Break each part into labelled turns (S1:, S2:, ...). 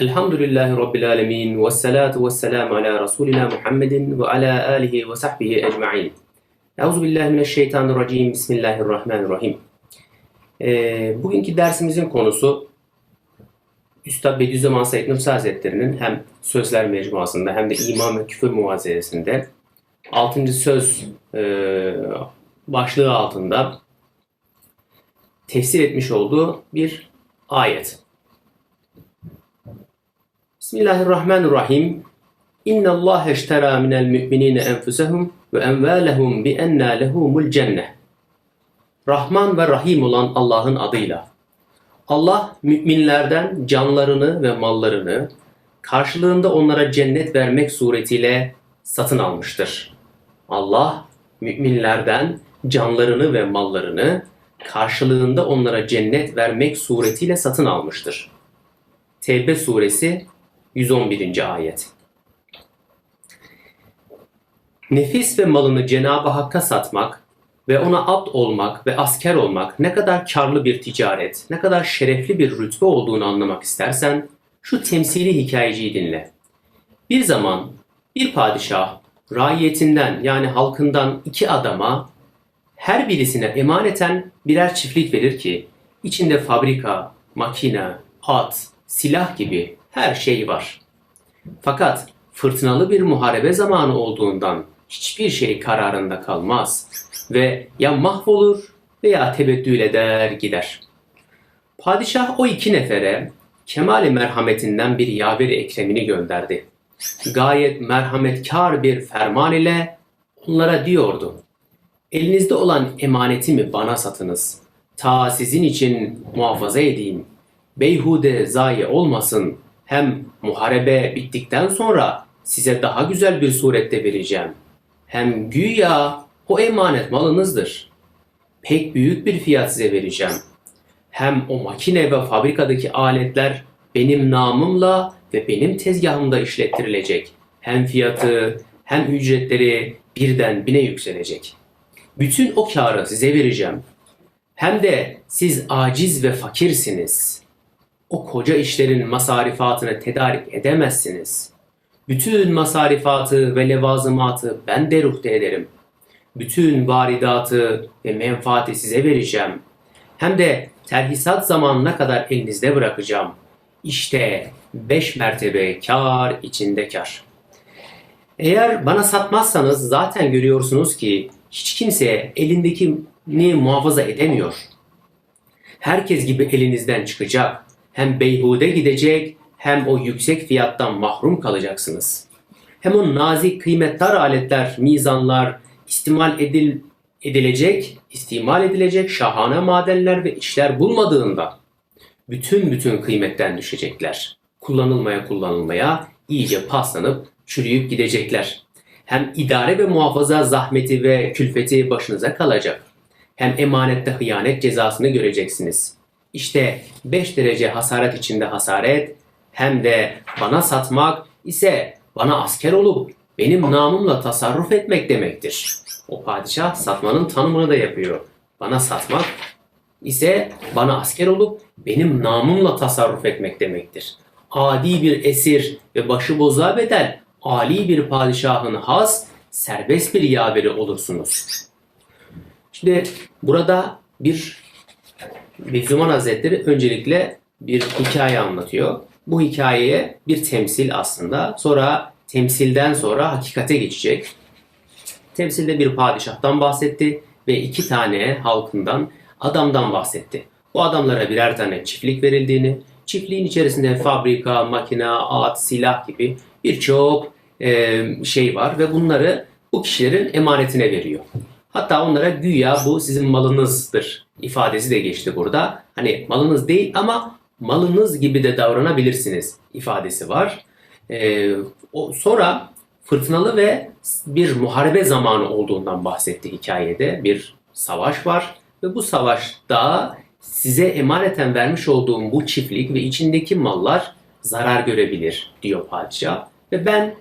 S1: Elhamdülillahi Rabbil alemin ve salatu ve selamu ala Resulina Muhammedin ve ala alihi ve sahbihi ecma'in. Euzu billahi mineşşeytanirracim. Bismillahirrahmanirrahim. Ee, bugünkü dersimizin konusu Üstad Bediüzzaman Said Nursi Hazretleri'nin hem Sözler Mecmuası'nda hem de İman ve Küfür Muvazeresinde 6. söz e, başlığı altında tefsir etmiş olduğu bir ayet. Bismillahirrahmanirrahim. İnna Allah eştera minel müminine enfusehum ve envalehum bi enna lehumul cenneh. Rahman ve Rahim olan Allah'ın adıyla. Allah müminlerden canlarını ve mallarını karşılığında onlara cennet vermek suretiyle satın almıştır. Allah müminlerden canlarını ve mallarını karşılığında onlara cennet vermek suretiyle satın almıştır. Tevbe suresi 111. ayet. Nefis ve malını Cenab-ı Hakk'a satmak ve ona abd olmak ve asker olmak ne kadar karlı bir ticaret, ne kadar şerefli bir rütbe olduğunu anlamak istersen şu temsili hikayeciyi dinle. Bir zaman bir padişah raiyetinden yani halkından iki adama her birisine emaneten birer çiftlik verir ki içinde fabrika, makine, at, silah gibi her şey var. Fakat fırtınalı bir muharebe zamanı olduğundan hiçbir şey kararında kalmaz ve ya mahvolur veya tebeddül eder gider. Padişah o iki nefere kemali merhametinden bir yaver ekremini gönderdi. Gayet merhametkar bir ferman ile onlara diyordu. Elinizde olan emanetimi bana satınız. Ta sizin için muhafaza edeyim. Beyhude zayi olmasın. Hem muharebe bittikten sonra size daha güzel bir surette vereceğim. Hem güya o emanet malınızdır. Pek büyük bir fiyat size vereceğim. Hem o makine ve fabrikadaki aletler benim namımla ve benim tezgahımda işlettirilecek. Hem fiyatı hem ücretleri birden bine yükselecek. Bütün o karı size vereceğim. Hem de siz aciz ve fakirsiniz. O koca işlerin masarifatını tedarik edemezsiniz. Bütün masarifatı ve levazımatı ben deruhte ederim. Bütün varidatı ve menfaati size vereceğim. Hem de terhisat zamanına kadar elinizde bırakacağım. İşte beş mertebe kar içinde kar. Eğer bana satmazsanız zaten görüyorsunuz ki hiç kimse elindekini muhafaza edemiyor. Herkes gibi elinizden çıkacak. Hem beyhude gidecek hem o yüksek fiyattan mahrum kalacaksınız. Hem o nazik kıymetdar aletler, mizanlar istimal edil, edilecek, istimal edilecek şahane madenler ve işler bulmadığında bütün bütün kıymetten düşecekler. Kullanılmaya kullanılmaya iyice paslanıp çürüyüp gidecekler. Hem idare ve muhafaza zahmeti ve külfeti başınıza kalacak. Hem emanette hıyanet cezasını göreceksiniz. İşte 5 derece hasaret içinde hasaret hem de bana satmak ise bana asker olup benim namımla tasarruf etmek demektir. O padişah satmanın tanımını da yapıyor. Bana satmak ise bana asker olup benim namımla tasarruf etmek demektir. Adi bir esir ve başıbozuğa bedel Ali bir padişahın has, serbest bir yaveri olursunuz. Şimdi burada bir Bediüzzaman Hazretleri öncelikle bir hikaye anlatıyor. Bu hikayeye bir temsil aslında. Sonra temsilden sonra hakikate geçecek. Temsilde bir padişahtan bahsetti ve iki tane halkından adamdan bahsetti. Bu adamlara birer tane çiftlik verildiğini, çiftliğin içerisinde fabrika, makine, at, silah gibi birçok şey var ve bunları bu kişilerin emanetine veriyor. Hatta onlara güya bu sizin malınızdır ifadesi de geçti burada. Hani malınız değil ama malınız gibi de davranabilirsiniz ifadesi var. E, o, sonra fırtınalı ve bir muharebe zamanı olduğundan bahsetti hikayede. Bir savaş var ve bu savaşta size emaneten vermiş olduğum bu çiftlik ve içindeki mallar zarar görebilir diyor padişah. Ve ben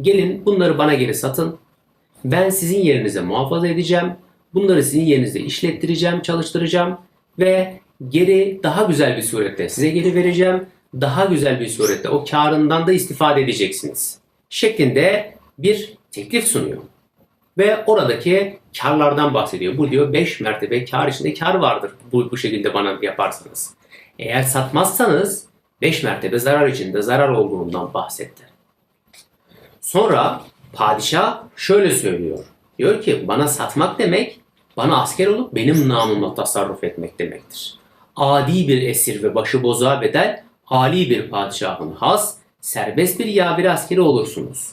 S1: gelin bunları bana geri satın. Ben sizin yerinize muhafaza edeceğim. Bunları sizin yerinizde işlettireceğim, çalıştıracağım ve geri daha güzel bir surette size geri vereceğim. daha güzel bir surette o karından da istifade edeceksiniz. Şeklinde bir teklif sunuyor. Ve oradaki karlardan bahsediyor. Bu diyor 5 mertebe kar içinde kar vardır bu, bu şekilde bana yaparsanız. Eğer satmazsanız 5 mertebe zarar içinde zarar olduğundan bahsetti. Sonra padişah şöyle söylüyor. Diyor ki bana satmak demek bana asker olup benim namımla tasarruf etmek demektir. Adi bir esir ve başıbozuğa bedel Ali bir padişahın has, serbest bir yabir askeri olursunuz.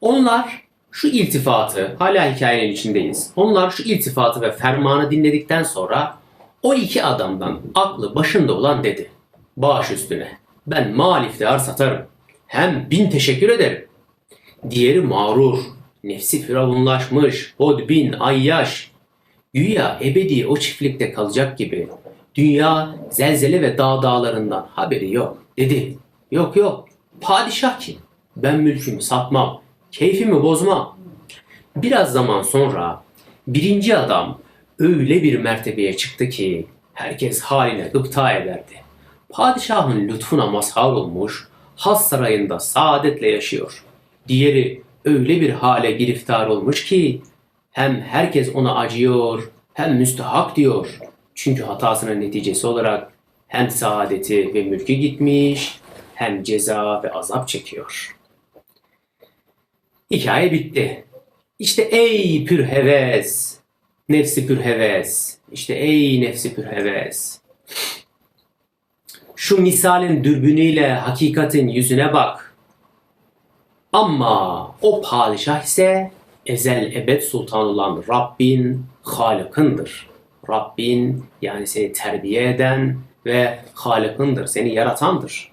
S1: Onlar şu iltifatı, hala hikayenin içindeyiz. Onlar şu iltifatı ve fermanı dinledikten sonra o iki adamdan aklı başında olan dedi. Baş üstüne ben mal iftihar satarım. Hem bin teşekkür ederim. Diğeri mağrur, nefsi firavunlaşmış, hodbin, ayyaş. Güya ebedi o çiftlikte kalacak gibi. Dünya zelzele ve dağ dağlarından haberi yok dedi. Yok yok, padişah kim? Ben mülkümü satmam, keyfimi bozmam. Biraz zaman sonra birinci adam öyle bir mertebeye çıktı ki herkes haline gıpta ederdi. Padişahın lütfuna mazhar olmuş, has sarayında saadetle yaşıyor. Diğeri öyle bir hale giriftar olmuş ki hem herkes ona acıyor hem müstahak diyor. Çünkü hatasının neticesi olarak hem saadeti ve mülkü gitmiş hem ceza ve azap çekiyor. Hikaye bitti. İşte ey pür heves, nefsi pür heves, işte ey nefsi pür heves. Şu misalin dürbünüyle hakikatin yüzüne bak. Ama o padişah ise ezel ebed sultan olan Rabbin Halık'ındır. Rabbin yani seni terbiye eden ve Halık'ındır, seni yaratandır.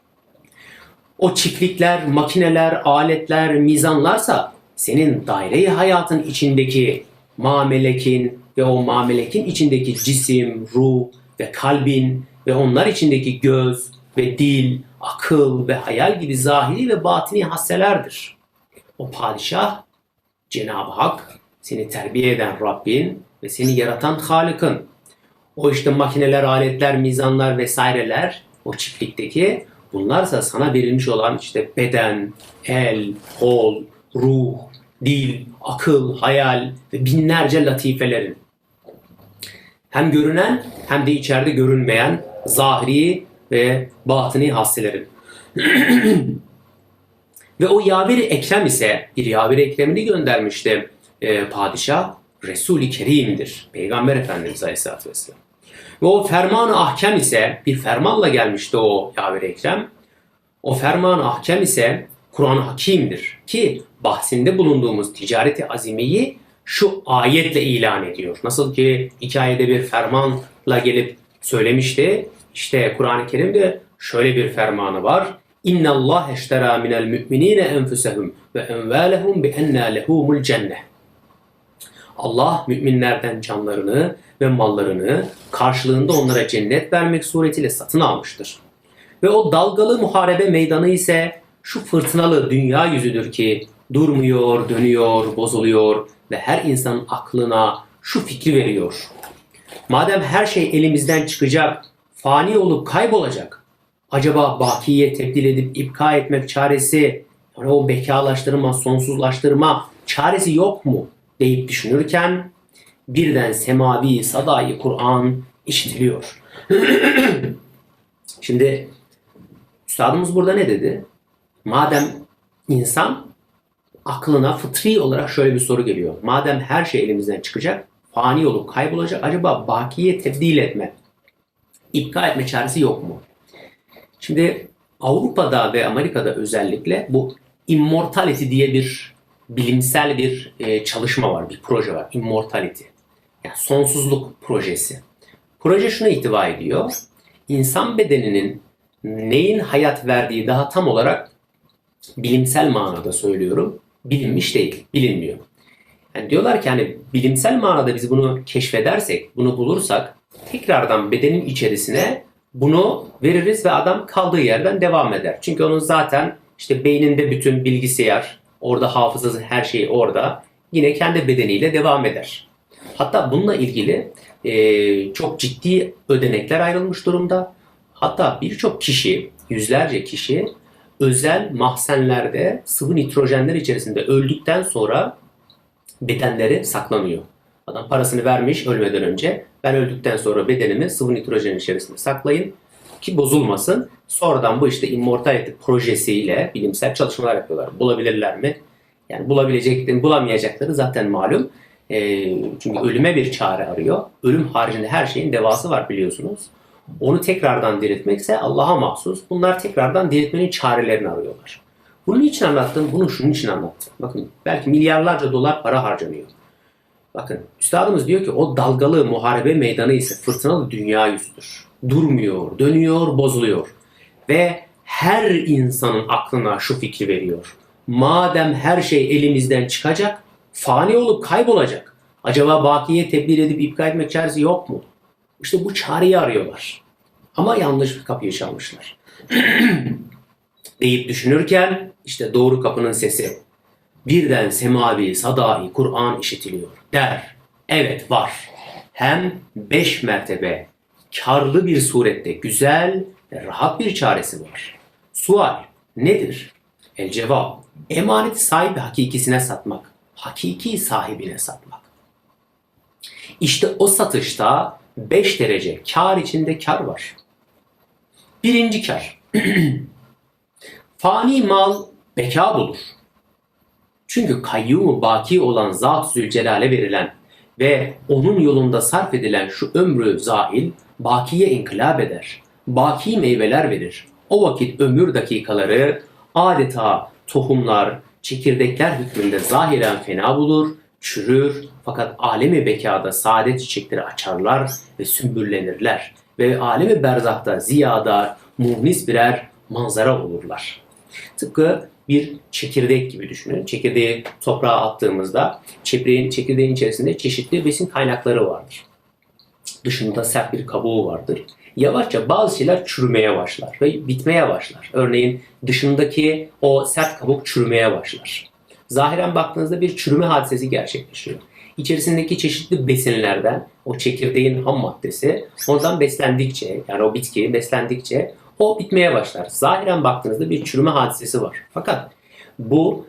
S1: O çiftlikler, makineler, aletler, mizanlarsa senin daire hayatın içindeki mamelekin ve o mamelekin içindeki cisim, ruh ve kalbin ve onlar içindeki göz ve dil, akıl ve hayal gibi zahiri ve batini hasselerdir. O padişah Cenab-ı Hak seni terbiye eden Rabbin ve seni yaratan Halık'ın. O işte makineler, aletler, mizanlar vesaireler o çiftlikteki bunlarsa sana verilmiş olan işte beden, el, kol, ruh, dil, akıl, hayal ve binlerce latifelerin. Hem görünen hem de içeride görünmeyen zahiri ve batini hasselerin. ve o yaveri Ekrem ise bir yaveri Ekrem'ini göndermişti e, padişah. Resul-i Kerim'dir. Peygamber Efendimiz Aleyhisselatü Vesselam. Ve o ferman-ı ahkem ise bir fermanla gelmişti o yaveri Ekrem. O ferman-ı ahkem ise Kur'an-ı Hakim'dir. Ki bahsinde bulunduğumuz ticareti azimeyi şu ayetle ilan ediyor. Nasıl ki hikayede bir fermanla gelip söylemişti. İşte Kur'an-ı Kerim'de şöyle bir fermanı var. İnna Allah eştera minel müminine enfusehum ve envalehum bi enna lehumul cennet. Allah müminlerden canlarını ve mallarını karşılığında onlara cennet vermek suretiyle satın almıştır. Ve o dalgalı muharebe meydanı ise şu fırtınalı dünya yüzüdür ki durmuyor, dönüyor, bozuluyor ve her insanın aklına şu fikri veriyor. Madem her şey elimizden çıkacak, fani olup kaybolacak, acaba bakiye tebdil edip ipka etmek çaresi, yani o bekalaştırma, sonsuzlaştırma çaresi yok mu deyip düşünürken birden semavi sadayı Kur'an işitiliyor. Şimdi üstadımız burada ne dedi? Madem insan aklına fıtri olarak şöyle bir soru geliyor. Madem her şey elimizden çıkacak, fani olup kaybolacak, acaba bakiye tebdil etme, ipka etme çaresi yok mu? Şimdi Avrupa'da ve Amerika'da özellikle bu immortality diye bir bilimsel bir e, çalışma var, bir proje var. Immortality. Yani sonsuzluk projesi. Proje şuna ihtiva ediyor. İnsan bedeninin neyin hayat verdiği daha tam olarak bilimsel manada söylüyorum. Bilinmiş değil, bilinmiyor. Yani diyorlar ki hani bilimsel manada biz bunu keşfedersek, bunu bulursak tekrardan bedenin içerisine bunu veririz ve adam kaldığı yerden devam eder. Çünkü onun zaten işte beyninde bütün bilgisayar, orada hafızası her şey orada. Yine kendi bedeniyle devam eder. Hatta bununla ilgili e, çok ciddi ödenekler ayrılmış durumda. Hatta birçok kişi yüzlerce kişi özel mahzenlerde sıvı nitrojenler içerisinde öldükten sonra bedenleri saklanıyor. Adam parasını vermiş ölmeden önce. Ben öldükten sonra bedenimi sıvı nitrojen içerisinde saklayın ki bozulmasın. Sonradan bu işte immortality projesiyle bilimsel çalışmalar yapıyorlar. Bulabilirler mi? Yani bulabileceklerini, bulamayacakları zaten malum. Ee, çünkü ölüme bir çare arıyor. Ölüm haricinde her şeyin devası var biliyorsunuz. Onu tekrardan diriltmekse Allah'a mahsus. Bunlar tekrardan diriltmenin çarelerini arıyorlar. Bunun için anlattım, bunu şunun için anlattım. Bakın belki milyarlarca dolar para harcanıyor. Bakın üstadımız diyor ki o dalgalı muharebe meydanı ise fırtınalı dünya yüzüdür. Durmuyor, dönüyor, bozuluyor. Ve her insanın aklına şu fikri veriyor. Madem her şey elimizden çıkacak, fani olup kaybolacak. Acaba bakiye tebdil edip iptal etmek çaresi yok mu? İşte bu çareyi arıyorlar. Ama yanlış bir kapıyı çalmışlar. deyip düşünürken işte doğru kapının sesi. Birden semavi, sadai, Kur'an işitiliyor. Der. Evet var. Hem beş mertebe karlı bir surette güzel ve rahat bir çaresi var. Sual nedir? El cevap. Emaneti sahibi hakikisine satmak. Hakiki sahibine satmak. İşte o satışta 5 derece kar içinde kar var. Birinci kar. Fani mal beka bulur. Çünkü kayyumu baki olan Zat-ı Zülcelal'e verilen ve onun yolunda sarf edilen şu ömrü zahil bakiye inkılap eder. Baki meyveler verir. O vakit ömür dakikaları adeta tohumlar, çekirdekler hükmünde zahiren fena bulur, çürür fakat alemi bekada saadet çiçekleri açarlar ve sümbüllenirler ve alemi berzahta ziyada muhnis birer manzara olurlar. Tıpkı bir çekirdek gibi düşünün. Çekirdeği toprağa attığımızda çekirdeğin, çekirdeğin içerisinde çeşitli besin kaynakları vardır. Dışında sert bir kabuğu vardır. Yavaşça bazı şeyler çürümeye başlar ve bitmeye başlar. Örneğin dışındaki o sert kabuk çürümeye başlar. Zahiren baktığınızda bir çürüme hadisesi gerçekleşiyor. İçerisindeki çeşitli besinlerden o çekirdeğin ham maddesi ondan beslendikçe yani o bitki beslendikçe o bitmeye başlar. Zahiren baktığınızda bir çürüme hadisesi var. Fakat bu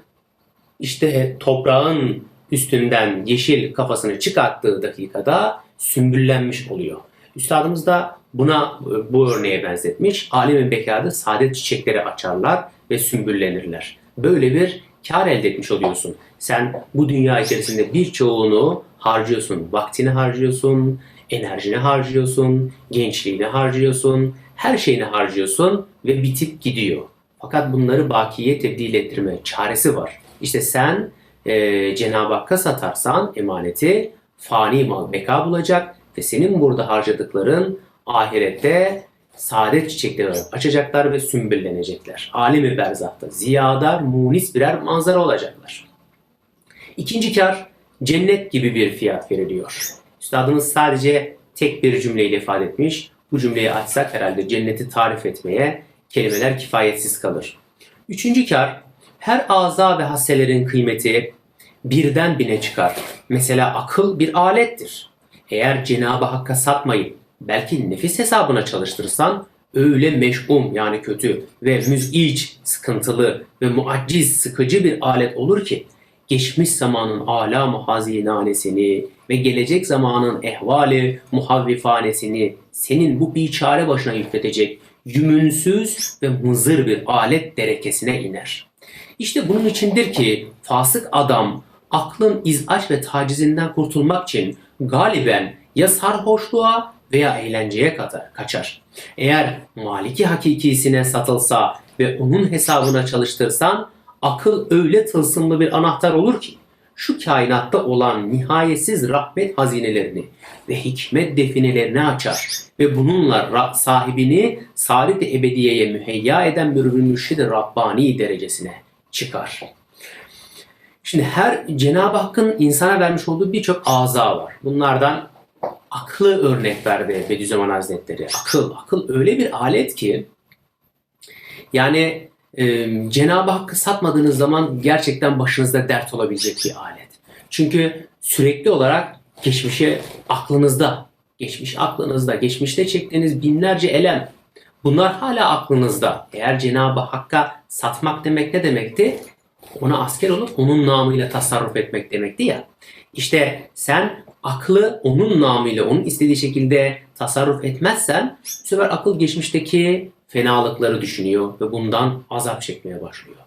S1: işte toprağın üstünden yeşil kafasını çıkarttığı dakikada sümbüllenmiş oluyor. Üstadımız da buna bu örneğe benzetmiş. Alemin bekada saadet çiçekleri açarlar ve sümbüllenirler. Böyle bir kar elde etmiş oluyorsun. Sen bu dünya içerisinde birçoğunu harcıyorsun. Vaktini harcıyorsun, enerjini harcıyorsun, gençliğini harcıyorsun, her şeyini harcıyorsun ve bitip gidiyor. Fakat bunları bakiye tebdil ettirme çaresi var. İşte sen e, Cenab-ı Hakk'a satarsan emaneti fani mal beka bulacak ve senin burada harcadıkların ahirette saadet çiçekleri açacaklar ve sümbüllenecekler. Alemi berzahta ziyadar, munis birer manzara olacaklar. İkinci kar cennet gibi bir fiyat veriliyor. Üstadımız sadece tek bir cümleyle ifade etmiş. Bu cümleyi açsak herhalde cenneti tarif etmeye kelimeler kifayetsiz kalır. Üçüncü kar her aza ve hasselerin kıymeti birden bine çıkar. Mesela akıl bir alettir. Eğer Cenab-ı Hakk'a satmayıp belki nefis hesabına çalıştırırsan öyle meş'um yani kötü ve müz'iç, sıkıntılı ve muacciz, sıkıcı bir alet olur ki geçmiş zamanın alam hazinanesini ve gelecek zamanın ehvali muhavvifanesini senin bu biçare başına yükletecek yümünsüz ve mızır bir alet derekesine iner. İşte bunun içindir ki fasık adam aklın izaç ve tacizinden kurtulmak için galiben ya sarhoşluğa veya eğlenceye kadar kaçar. Eğer maliki hakikisine satılsa ve onun hesabına çalıştırsan akıl öyle tılsımlı bir anahtar olur ki şu kainatta olan nihayetsiz rahmet hazinelerini ve hikmet definelerini açar ve bununla sahibini saadet ebediyeye müheyya eden bir mürşid Rabbani derecesine çıkar. Şimdi her Cenab-ı Hakk'ın insana vermiş olduğu birçok aza var. Bunlardan aklı örnek verdi Bediüzzaman Hazretleri. Akıl, akıl öyle bir alet ki yani e, Cenab-ı Hakk'ı satmadığınız zaman gerçekten başınızda dert olabilecek bir alet. Çünkü sürekli olarak geçmişe aklınızda, geçmiş aklınızda, geçmişte çektiğiniz binlerce elem, Bunlar hala aklınızda. Eğer Cenab-ı Hakk'a satmak demek ne demekti? Ona asker olup onun namıyla tasarruf etmek demekti ya. İşte sen aklı onun namıyla, onun istediği şekilde tasarruf etmezsen bu sefer akıl geçmişteki fenalıkları düşünüyor ve bundan azap çekmeye başlıyor.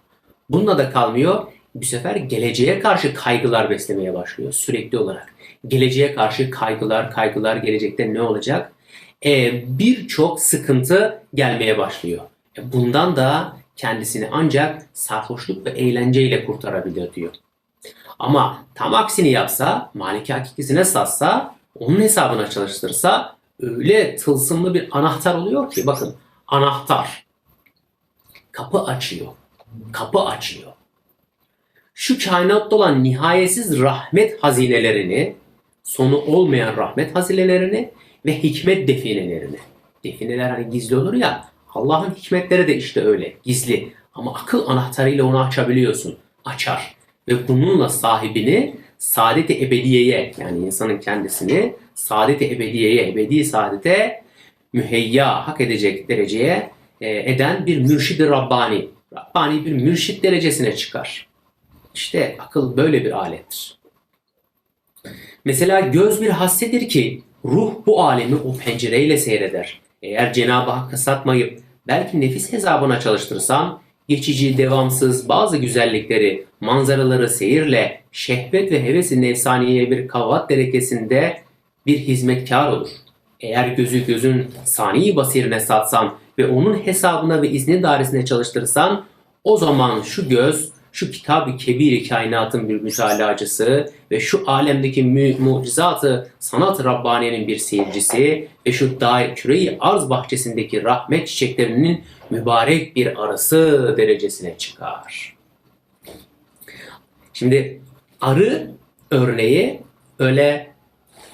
S1: Bununla da kalmıyor. Bu sefer geleceğe karşı kaygılar beslemeye başlıyor sürekli olarak. Geleceğe karşı kaygılar, kaygılar gelecekte ne olacak? Ee, Birçok sıkıntı gelmeye başlıyor. E, Bundan da kendisini ancak sarhoşluk ve eğlenceyle kurtarabilir diyor. Ama tam aksini yapsa, maliki hakikisine satsa, onun hesabına çalıştırsa öyle tılsımlı bir anahtar oluyor ki bakın anahtar kapı açıyor. Kapı açıyor. Şu kainatta olan nihayetsiz rahmet hazinelerini, sonu olmayan rahmet hazinelerini ve hikmet definelerini. Defineler hani gizli olur ya, Allah'ın hikmetleri de işte öyle, gizli. Ama akıl anahtarıyla onu açabiliyorsun. Açar. Ve bununla sahibini saadet-i ebediyeye yani insanın kendisini saadet-i ebediyeye, ebedi saadete müheyya hak edecek dereceye e, eden bir mürşid-i Rabbani. Rabbani bir mürşit derecesine çıkar. İşte akıl böyle bir alettir. Mesela göz bir hassedir ki ruh bu alemi o pencereyle seyreder. Eğer Cenab-ı Hakk'a satmayıp belki nefis hesabına çalıştırsam geçici, devamsız bazı güzellikleri, manzaraları seyirle şehvet ve hevesi nefsaniyeye bir kavat derekesinde bir hizmetkar olur. Eğer gözü gözün sani basirine satsan ve onun hesabına ve izni dairesine çalıştırsan o zaman şu göz şu kitab-ı kebir kainatın bir mütalacısı ve şu alemdeki mu- mucizatı sanat Rabbaniye'nin bir seyircisi ve şu dair küreyi arz bahçesindeki rahmet çiçeklerinin mübarek bir arası derecesine çıkar. Şimdi arı örneği öyle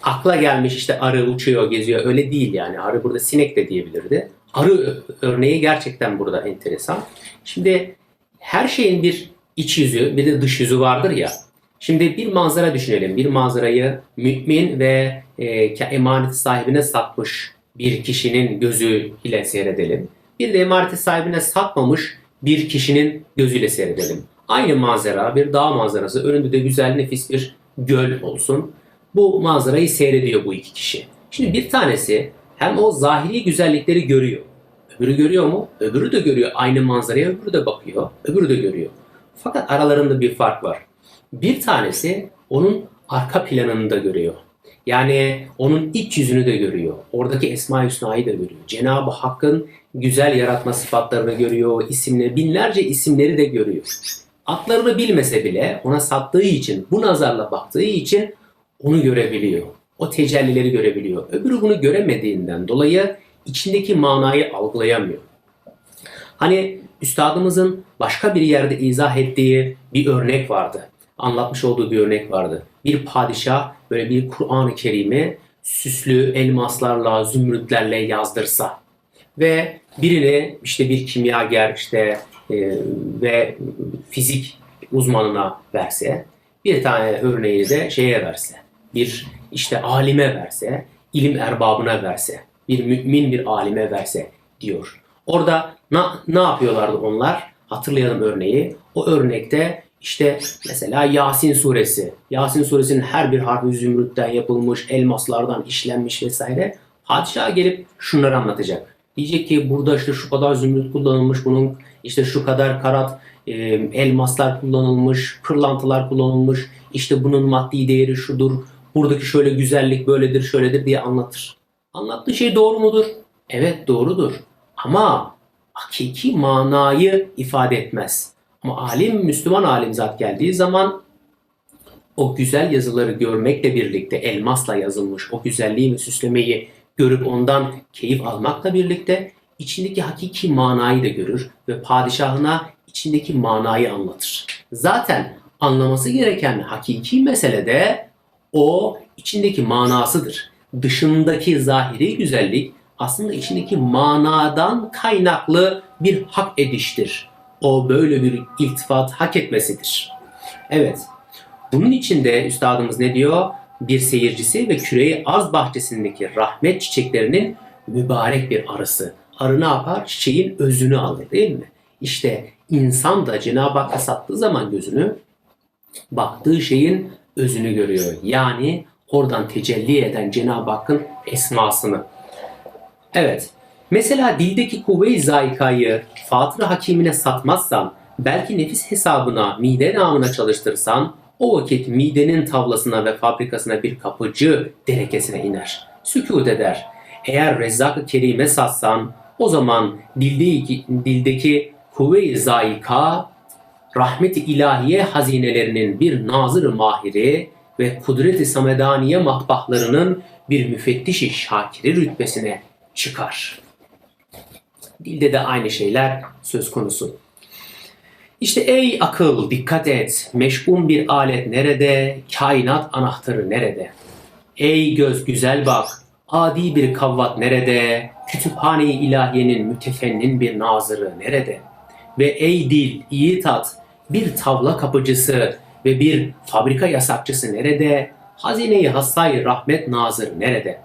S1: akla gelmiş işte arı uçuyor geziyor öyle değil yani arı burada sinek de diyebilirdi. Arı örneği gerçekten burada enteresan. Şimdi her şeyin bir iç yüzü bir de dış yüzü vardır ya. Şimdi bir manzara düşünelim. Bir manzarayı mümin ve e, ke- emanet sahibine satmış bir kişinin gözü ile seyredelim. Bir de emanet sahibine satmamış bir kişinin gözüyle seyredelim. Aynı manzara bir dağ manzarası önünde de güzel nefis bir göl olsun. Bu manzarayı seyrediyor bu iki kişi. Şimdi bir tanesi hem o zahiri güzellikleri görüyor. Öbürü görüyor mu? Öbürü de görüyor. Aynı manzaraya öbürü de bakıyor. Öbürü de görüyor. Fakat aralarında bir fark var. Bir tanesi onun arka planını da görüyor. Yani onun iç yüzünü de görüyor. Oradaki Esma-i Hüsna'yı da görüyor. Cenab-ı Hakk'ın güzel yaratma sıfatlarını görüyor. isimleri, binlerce isimleri de görüyor. Adlarını bilmese bile ona sattığı için, bu nazarla baktığı için onu görebiliyor. O tecellileri görebiliyor. Öbürü bunu göremediğinden dolayı içindeki manayı algılayamıyor. Hani üstadımızın başka bir yerde izah ettiği bir örnek vardı. Anlatmış olduğu bir örnek vardı. Bir padişah böyle bir Kur'an-ı Kerim'i süslü elmaslarla, zümrütlerle yazdırsa ve birini işte bir kimyager işte e, ve fizik uzmanına verse, bir tane örneği de şeye verse, bir işte alime verse, ilim erbabına verse, bir mümin bir alime verse diyor. Orada na, ne yapıyorlardı onlar? Hatırlayalım örneği. O örnekte işte mesela Yasin suresi. Yasin suresinin her bir harfi zümrütten yapılmış, elmaslardan işlenmiş vesaire. Padişah gelip şunları anlatacak. Diyecek ki burada işte şu kadar zümrüt kullanılmış, bunun işte şu kadar karat e, elmaslar kullanılmış, pırlantılar kullanılmış. İşte bunun maddi değeri şudur, buradaki şöyle güzellik böyledir, şöyledir diye anlatır. Anlattığı şey doğru mudur? Evet doğrudur. Ama hakiki manayı ifade etmez. Ama alim, Müslüman alim zat geldiği zaman o güzel yazıları görmekle birlikte elmasla yazılmış o güzelliği ve süslemeyi görüp ondan keyif almakla birlikte içindeki hakiki manayı da görür ve padişahına içindeki manayı anlatır. Zaten anlaması gereken hakiki mesele de o içindeki manasıdır. Dışındaki zahiri güzellik aslında içindeki manadan kaynaklı bir hak ediştir. O böyle bir iltifat hak etmesidir. Evet. Bunun için de üstadımız ne diyor? Bir seyircisi ve küreyi arz bahçesindeki rahmet çiçeklerinin mübarek bir arısı. arı ne yapar? Çiçeğin özünü alır değil mi? İşte insan da Cenab-ı Hakk'a sattığı zaman gözünü baktığı şeyin özünü görüyor. Yani oradan tecelli eden Cenab-ı Hakk'ın esmasını. Evet. Mesela dildeki kuvve-i zayikayı fatır hakimine satmazsan, belki nefis hesabına, mide namına çalıştırsan, o vakit midenin tavlasına ve fabrikasına bir kapıcı derekesine iner. Sükut eder. Eğer rezzak-ı kerime satsan, o zaman dildeki, dildeki kuvve-i zayika, rahmet-i ilahiye hazinelerinin bir nazır mahiri ve kudret-i samedaniye matbahlarının bir müfettişi şakiri rütbesine çıkar. Dilde de aynı şeyler söz konusu. İşte ey akıl dikkat et, meşgum bir alet nerede, kainat anahtarı nerede? Ey göz güzel bak, adi bir kavvat nerede, kütüphane-i ilahiyenin mütefennin bir nazırı nerede? Ve ey dil iyi tat, bir tavla kapıcısı ve bir fabrika yasakçısı nerede? Hazine-i hassay rahmet nazır nerede?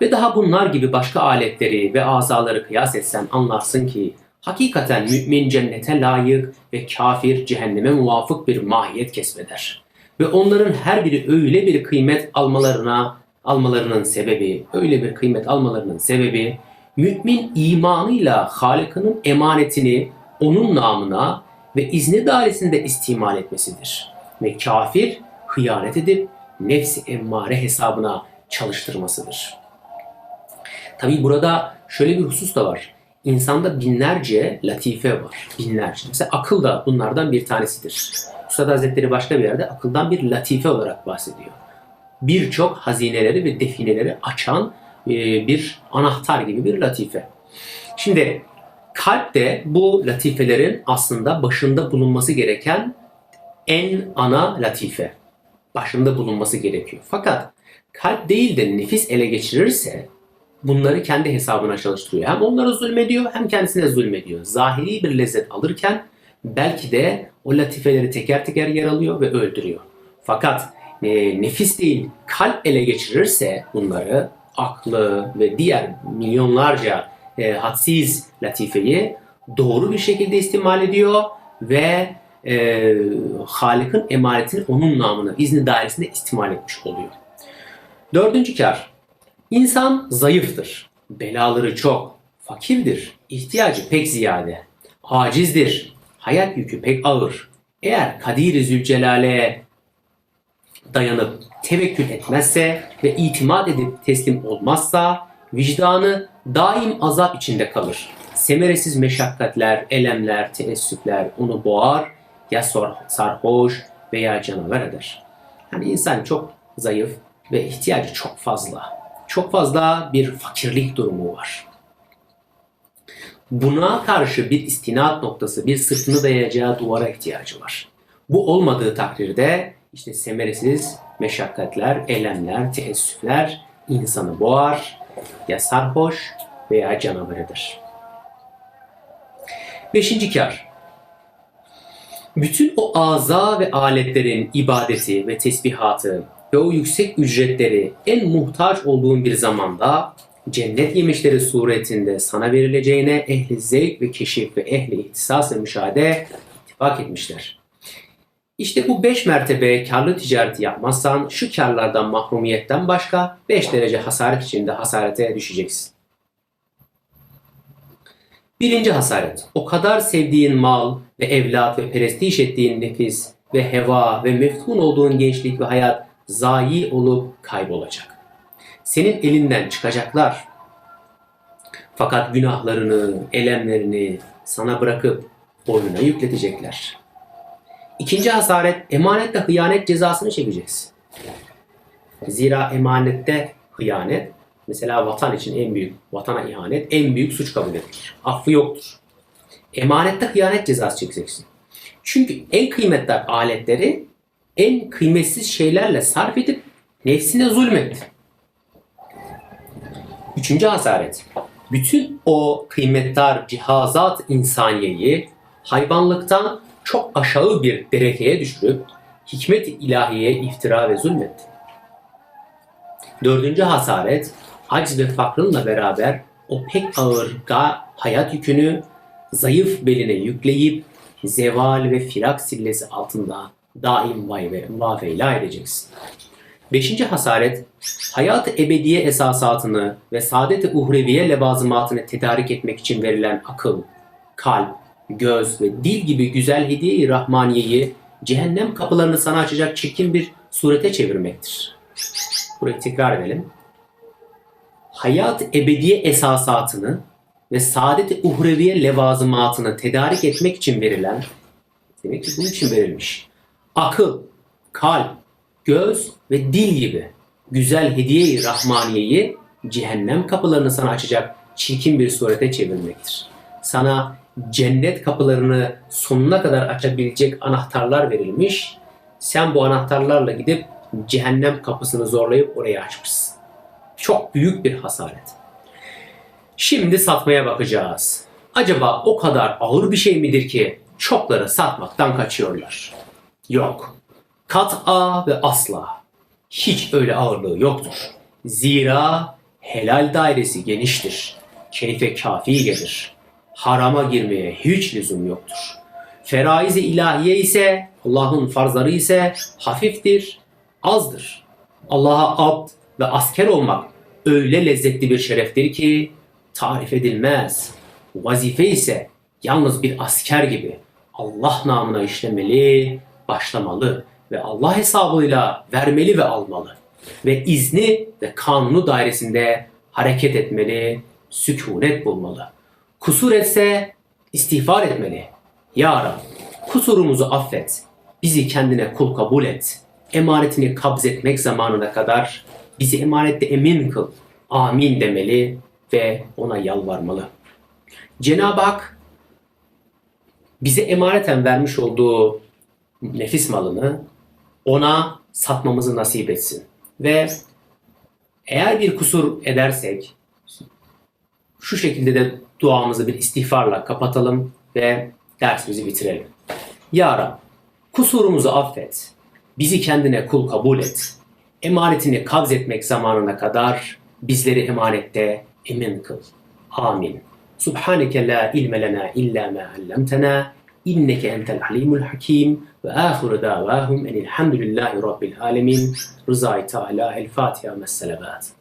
S1: Ve daha bunlar gibi başka aletleri ve azaları kıyas etsen anlarsın ki hakikaten mümin cennete layık ve kafir cehenneme muvafık bir mahiyet kesbeder. Ve onların her biri öyle bir kıymet almalarına almalarının sebebi, öyle bir kıymet almalarının sebebi mümin imanıyla Halık'ının emanetini onun namına ve izni dairesinde istimal etmesidir. Ve kafir hıyanet edip nefsi emmare hesabına çalıştırmasıdır. Tabi burada şöyle bir husus da var. İnsanda binlerce latife var. Binlerce. Mesela akıl da bunlardan bir tanesidir. Üstad Hazretleri başka bir yerde akıldan bir latife olarak bahsediyor. Birçok hazineleri ve defineleri açan e, bir anahtar gibi bir latife. Şimdi kalp de bu latifelerin aslında başında bulunması gereken en ana latife. Başında bulunması gerekiyor. Fakat kalp değil de nefis ele geçirirse bunları kendi hesabına çalıştırıyor. Hem onlara zulmediyor hem kendisine zulmediyor. Zahiri bir lezzet alırken belki de o latifeleri teker teker yaralıyor ve öldürüyor. Fakat e, nefis değil kalp ele geçirirse bunları aklı ve diğer milyonlarca e, hadsiz latifeyi doğru bir şekilde istimal ediyor ve e, Halık'ın emanetini onun namına, izni dairesinde istimal etmiş oluyor. Dördüncü kar. İnsan zayıftır. Belaları çok. Fakirdir. ihtiyacı pek ziyade. Acizdir. Hayat yükü pek ağır. Eğer Kadir-i Zülcelal'e dayanıp tevekkül etmezse ve itimat edip teslim olmazsa vicdanı daim azap içinde kalır. Semeresiz meşakkatler, elemler, teessüfler onu boğar ya sarhoş veya canavar eder. Yani insan çok zayıf ve ihtiyacı çok fazla. Çok fazla bir fakirlik durumu var. Buna karşı bir istinat noktası, bir sırtını dayayacağı duvara ihtiyacı var. Bu olmadığı takdirde işte semeresiz meşakkatler, elemler, teessüfler insanı boğar, ya sarhoş veya canavar eder. Beşinci kar. Bütün o aza ve aletlerin ibadeti ve tesbihatı ve o yüksek ücretleri en muhtaç olduğun bir zamanda cennet yemişleri suretinde sana verileceğine ehli zevk ve keşif ve ehli ihtisas ve müşahede ittifak etmişler. İşte bu 5 mertebe karlı ticareti yapmazsan şu karlardan mahrumiyetten başka 5 derece hasaret içinde hasarete düşeceksin. Birinci hasaret. O kadar sevdiğin mal ve evlat ve perestiş ettiğin nefis ve heva ve meftun olduğun gençlik ve hayat zayi olup kaybolacak. Senin elinden çıkacaklar. Fakat günahlarını, elemlerini sana bırakıp boynuna yükletecekler. İkinci hasaret emanetle hıyanet cezasını çekeceksin. Zira emanette hıyanet mesela vatan için en büyük vatana ihanet en büyük suç kabul edilir. Affı yoktur. Emanette hıyanet cezası çekeceksin. Çünkü en kıymetli aletleri en kıymetsiz şeylerle sarf edip nefsine zulmetti. Üçüncü hasaret. Bütün o kıymetdar cihazat insaniyeyi hayvanlıktan çok aşağı bir derekeye düşürüp hikmet ilahiye iftira ve zulmetti. Dördüncü hasaret, aciz ve fakrınla beraber o pek ağır ga- hayat yükünü zayıf beline yükleyip zeval ve firak sillesi altında daim vafeyla edeceksin. Beşinci hasaret, hayat-ı ebediye esasatını ve saadet-i uhreviye levazımatını tedarik etmek için verilen akıl, kalp, göz ve dil gibi güzel hediye-i rahmaniyeyi cehennem kapılarını sana açacak çirkin bir surete çevirmektir. Burayı tekrar edelim. Hayat ebediye esasatını ve saadet-i uhreviye levazımatını tedarik etmek için verilen, demek ki bunun için verilmiş, akıl, kalp, göz ve dil gibi güzel hediye-i rahmaniyeyi cehennem kapılarını sana açacak çirkin bir surete çevirmektir. Sana cennet kapılarını sonuna kadar açabilecek anahtarlar verilmiş. Sen bu anahtarlarla gidip cehennem kapısını zorlayıp orayı açmışsın. Çok büyük bir hasaret. Şimdi satmaya bakacağız. Acaba o kadar ağır bir şey midir ki çokları satmaktan kaçıyorlar? Yok. Kat'a ve asla. Hiç öyle ağırlığı yoktur. Zira helal dairesi geniştir. Keyfe kafi gelir. Harama girmeye hiç lüzum yoktur. Feraiz-i ilahiye ise, Allah'ın farzları ise hafiftir, azdır. Allah'a abd ve asker olmak öyle lezzetli bir şereftir ki tarif edilmez. Vazife ise yalnız bir asker gibi Allah namına işlemeli, başlamalı ve Allah hesabıyla vermeli ve almalı. Ve izni ve kanunu dairesinde hareket etmeli, sükunet bulmalı. Kusur etse istiğfar etmeli. Ya Rab, kusurumuzu affet, bizi kendine kul kabul et. Emanetini kabz etmek zamanına kadar bizi emanette emin kıl. Amin demeli ve ona yalvarmalı. Cenab-ı Hak bize emaneten vermiş olduğu nefis malını ona satmamızı nasip etsin. Ve eğer bir kusur edersek şu şekilde de duamızı bir istiğfarla kapatalım ve dersimizi bitirelim. Ya Rab, kusurumuzu affet. Bizi kendine kul kabul et. Emanetini kabz etmek zamanına kadar bizleri emanette emin kıl. Amin. Subhaneke la ilme lena illa ma allamtena inneke entel alimul hakim ve ahiru davahum enilhamdülillahi rabbil alemin. Rızayı Teala El Fatiha Messelavat.